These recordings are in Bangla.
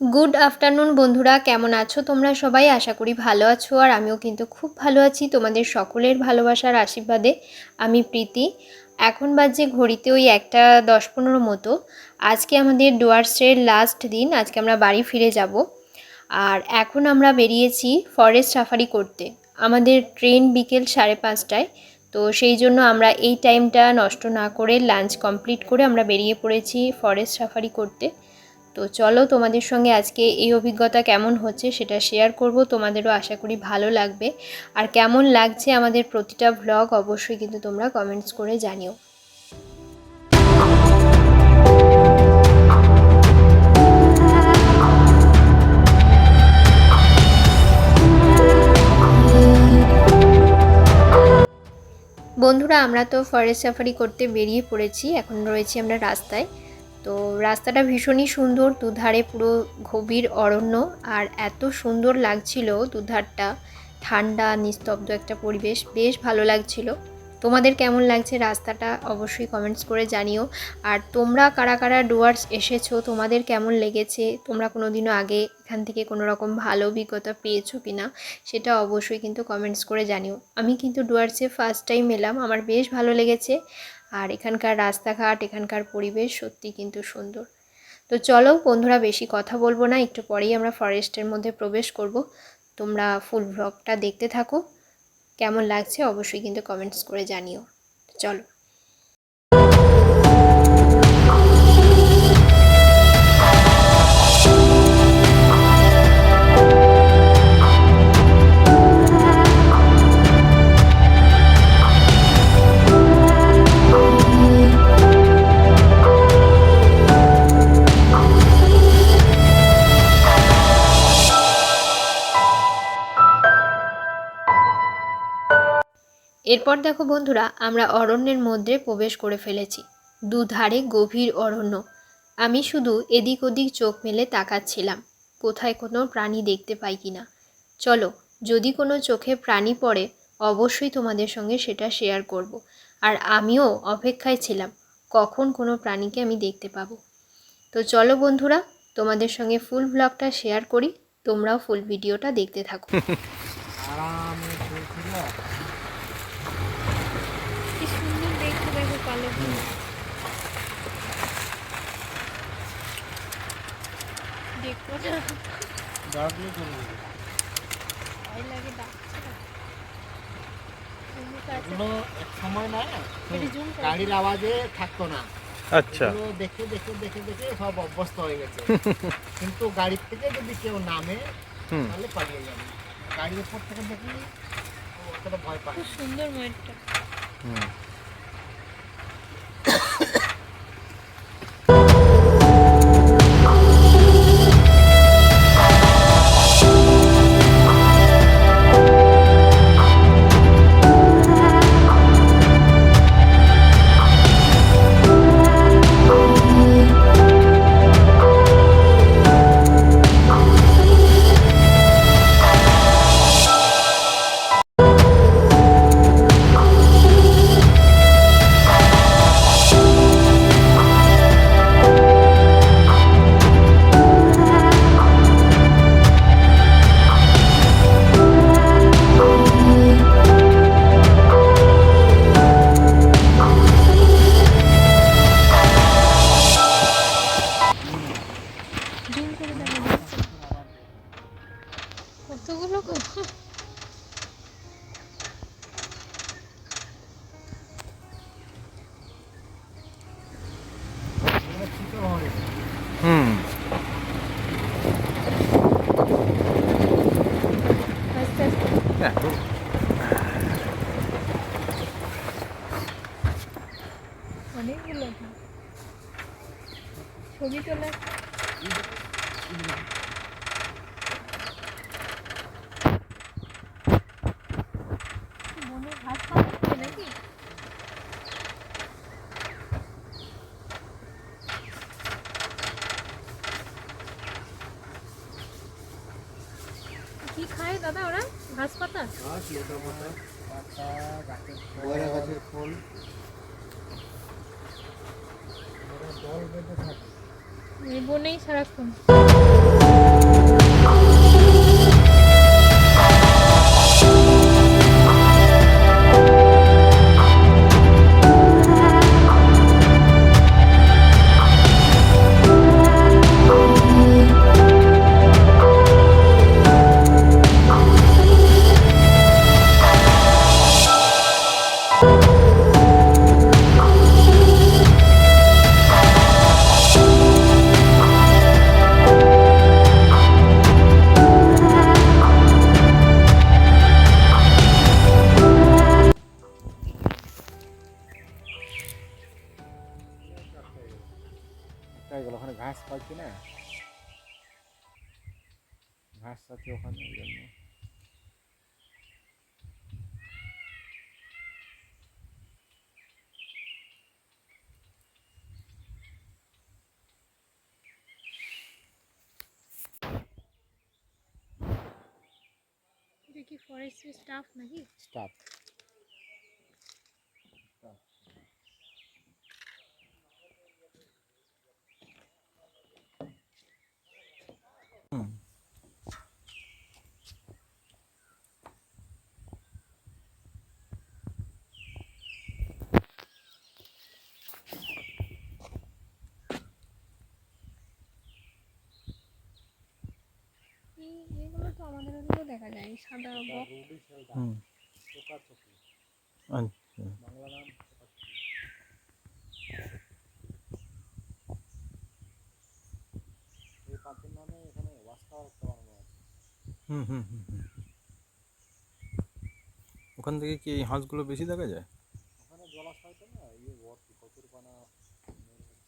গুড আফটারনুন বন্ধুরা। কেমন আছো তোমরা? সবাই আশা করি ভালো আছো, আর আমিও কিন্তু খুব ভালো আছি। তোমাদের সকলের ভালোবাসার আশীর্বাদে আমি প্রীতি। এখন বাজে ঘড়িতে ওই একটা দশ পনেরো মতো। আজকে আমাদের ডুয়ার্সের লাস্ট দিন। আজকে আমরা বাড়ি ফিরে যাব। আর এখন আমরা বেরিয়েছি ফরেস্ট সাফারি করতে। আমাদের ট্রেন বিকেল সাড়ে পাঁচটায়। তো সেই জন্য আমরা এই টাইমটা নষ্ট না করে লাঞ্চ কমপ্লিট করে আমরা বেরিয়ে পড়েছি ফরেস্ট সাফারি করতে। তো চলো তোমাদের সঙ্গে আজকে এই অভিজ্ঞতা কেমন হচ্ছে সেটা শেয়ার করব। তোমাদেরও আশা করি ভালো লাগবে। আর কেমন লাগছে আমাদের প্রতিটা ভ্লগ অবশ্যই কিন্তু তোমরা কমেন্টস করে জানিও। বন্ধুরা, আমরা তো ফরেস্ট সাফারি করতে বেরিয়ে পড়েছি। এখন রয়েছি আমরা রাস্তায়। তো রাস্তাটা ভীষণই সুন্দর, দুধারে পুরো গভীর অরণ্য আর এত সুন্দর লাগছিল দুধারটা। ঠান্ডা, নিস্তব্ধ একটা পরিবেশ, বেশ ভালো লাগছিল। তোমাদের কেমন লাগছে রাস্তাটা অবশ্যই কমেন্টস করে জানিও। আর তোমরা কারা কারা ডুয়ার্স এসেছ, তোমাদের কেমন লেগেছে? তোমরা কোনো দিনও আগে এখান থেকে কোনো রকম ভালো অভিজ্ঞতা পেয়েছ কি না সেটা অবশ্যই কিন্তু কমেন্টস করে জানিও। আমি কিন্তু ডুয়ার্সে ফার্স্ট টাইম এলাম, আমার বেশ ভালো লেগেছে। আর এখানকার রাস্তাঘাট, এখানকার পরিবেশ সত্যি কিন্তু সুন্দর। তো চলো বন্ধুরা, বেশি কথা বলব না, একটু পরেই আমরা ফরেস্টের মধ্যে প্রবেশ করব। তোমরা ফুল ব্লগটা দেখতে থাকো। কেমন লাগছে অবশ্যই কিন্তু কমেন্টস করে জানিও। চলো। এরপর দেখো বন্ধুরা, আমরা অরণ্যের মধ্যে প্রবেশ করে ফেলেছি। দুধারে গভীর অরণ্য। আমি শুধু এদিক ওদিক চোখ মেলে তাকাচ্ছিলাম। কোথায় কোনো প্রাণী দেখতে পাই কি না চলো, যদি কোনো চোখে প্রাণী পড়ে, অবশ্যই তোমাদের সঙ্গে সেটা শেয়ার করব। আর আমিও অপেক্ষায় ছিলাম, কখন কোনো প্রাণীকে আমি দেখতে পাবো। তো চলো বন্ধুরা, তোমাদের সঙ্গে ফুল ব্লগটা শেয়ার করি। তোমরাও ফুল ভিডিওটা দেখতে থাকো। দেখো না ডাকলে ভয় লাগে ডাকছে না। তুমি কাছে- এগুলো এক সময় না একটু zoom করো। গাড়ির আওয়াজে থাকতো না। আচ্ছা। দেখে দেখে দেখে দেখে সব অভ্যস্ত হয়ে গেছে। কিন্তু গাড়ির থেকে যদি কেউ নামে তাহলে পালিয়ে যাবে। গাড়ির উপর থেকে দেখি অতটা ভয় পায় সুন্দর ময়ূরটা। হুম। কতগুলো হয়ে। হুম। আস্তে অনেকগুলো। ছবি তোলা। পাতা গাছ, পাতা, পাতা, গাছের ফল, গাছের ফল দল বেঁধে থাকে। এই বনেই সারাক্ষণ। হয়ে গেল ওখানে ঘাস পাচ্ছি না ঘাস আছে ওখানে ওই জন্য কি ফরেস্ট স্টাফ নাকি স্টাফ দেখা যায় সাদা বক হুম। আচ্ছা। হুম হুম হুম। ওখান থেকে কি এই হাঁসগুলো বেশি দেখা যায়? ওখানে জলাশয়টা না ইয়ে ভর্তি কচুরপানা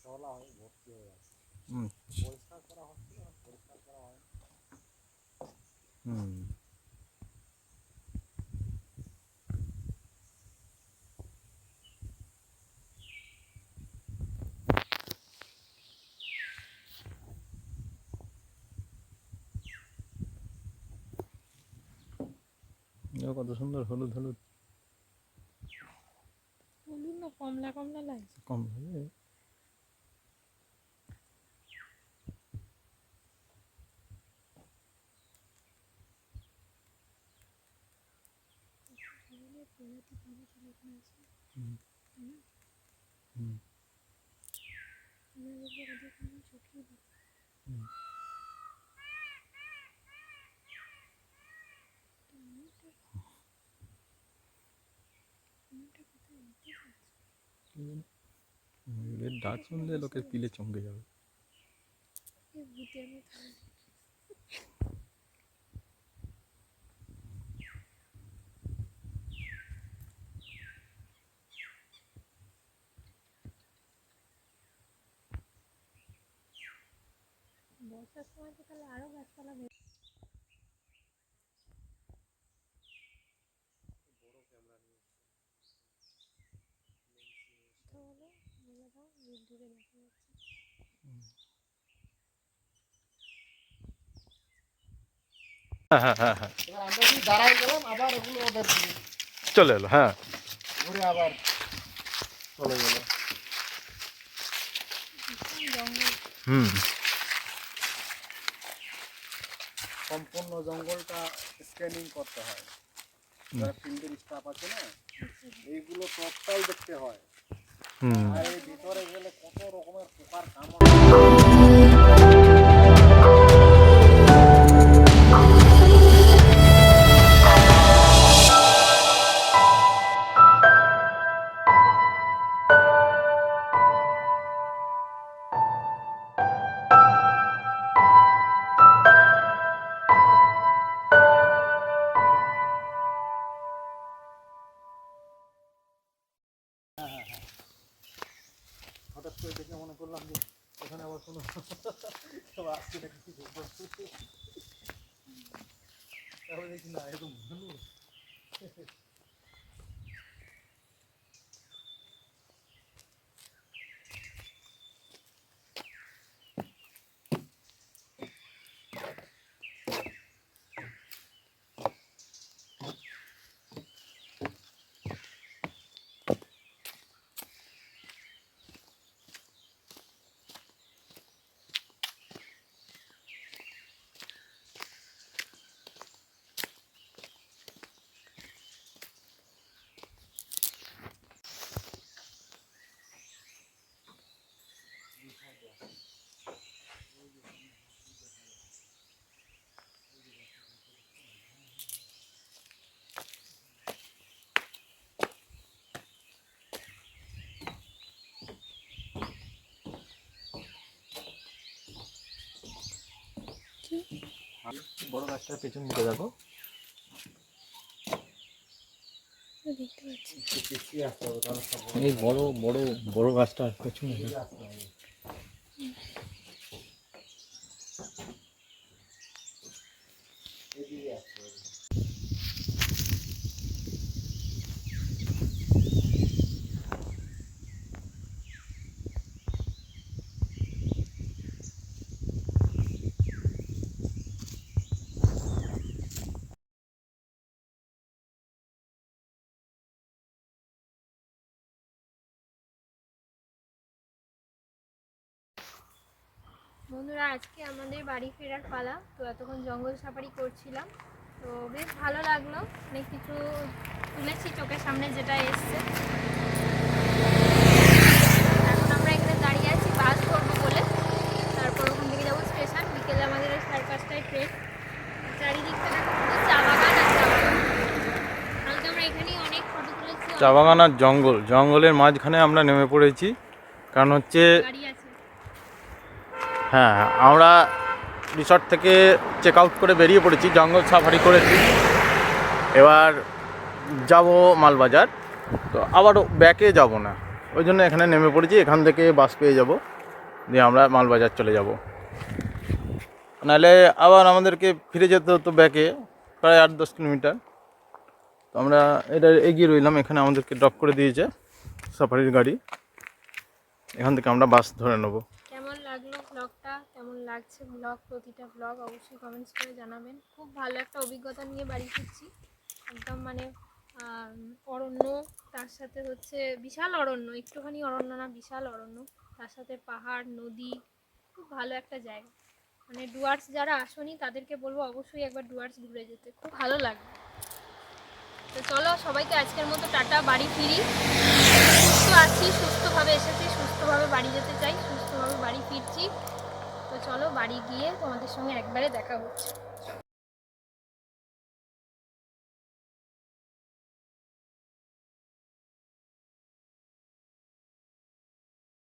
শ্যাওলা হয়ে ভর্তি হয়ে আছে পরিষ্কার করা হচ্ছিল না পরিষ্কার করা হয়। হুম। কত সুন্দর হলুদ হলুদ। হলুদ না কমলা কমলা লাগছে কম হবে হুম। হুম হুম ময়ূরের ডাক শুনলে লোকের পিলে চমকে যাবে ভূতের মতো বর্ষার সময় তো তাহলে আরও গাছপালা বের তাহলে বলে দাও দূর দূরে দেখা যাচ্ছে হ্যাঁ হ্যাঁ হ্যাঁ হ্যাঁ এবার আমরা যদি দাঁড়াই গেলাম আবার ওগুলো ওদের চলে এলো হ্যাঁ। ঘুরে আবার চলে গেল হুম সম্পূর্ণ জঙ্গলটা স্ক্যানিং করতে হয়। যারা ফিল্ডের স্টাফ আছে না এইগুলো সবটাই দেখতে হয়। হুম। আর না এরকম। বড় গাছটার পেছন দিকে দেখো। এই বড় বড় বড় গাছটার পেছনে বন্ধুরা আজকে আমাদের বাড়ি ফেরার পালা। তো এতক্ষণ জঙ্গল সাফারি করছিলাম। তো বেশ ভালো লাগল। অনেক কিছু তুলেছি চোখের সামনে যেটা এসছে। এখন আমরা এখানে দাঁড়িয়ে আছি বাস ধরবো বলে। তারপর ওখান থেকে যাব স্টেশন। বিকেলে আমাদের ওই সাড়ে পাঁচটায় ট্রেন চারিদিকটা চা বাগান আর চা বাগান কালকে আমরা এখানেই অনেক ফটো তুলেছি চা বাগান আর জঙ্গল। জঙ্গলের মাঝখানে আমরা নেমে পড়েছি। কারণ হচ্ছে হ্যাঁ আমরা রিসর্ট থেকে চেক আউট করে বেরিয়ে পড়েছি জঙ্গল সাফারি করেছি। এবার যাব মালবাজার, তো আবারও ব্যাকে যাব না। ওই জন্য এখানে নেমে পড়েছি, এখান থেকে বাস পেয়ে যাব, দিয়ে আমরা মালবাজার চলে যাব। নাহলে আবার আমাদেরকে ফিরে যেতে হতো ব্যাকে প্রায় আট দশ কিলোমিটার। তো আমরা এটা এগিয়ে রইলাম, এখানে আমাদেরকে ড্রপ করে দিয়েছে সাফারির গাড়ি। এখান থেকে আমরা বাস ধরে নেব। লাগল ব্লগটা কেমন লাগছে? ব্লগ প্রতিটা ব্লগ অবশ্যই কমেন্টস করে জানাবেন। খুব ভালো একটা অভিজ্ঞতা নিয়ে বাড়ি ফিরছি। একদম মানে অরণ্য, তার সাথে হচ্ছে বিশাল অরণ্য, একটুখানি অরণ্য না, বিশাল অরণ্য। তার সাথে পাহাড়, নদী, খুব ভালো একটা জায়গা। মানে ডুয়ার্স যারা আসনি, তাদেরকে বলব অবশ্যই একবার ডুয়ার্স ঘুরে যেতে। খুব ভালো লাগবে। তো চলো, সবাইকে আজকের মতো টাটা, বাড়ি ফিরি। সুস্থ আছি, সুস্থভাবে এসেছি, সুস্থভাবে বাড়ি যেতে চাই, সুস্থভাবে বাড়ি ফিরছি। তো চলো, বাড়ি গিয়ে তোমাদের সঙ্গে একবারে দেখা হচ্ছে।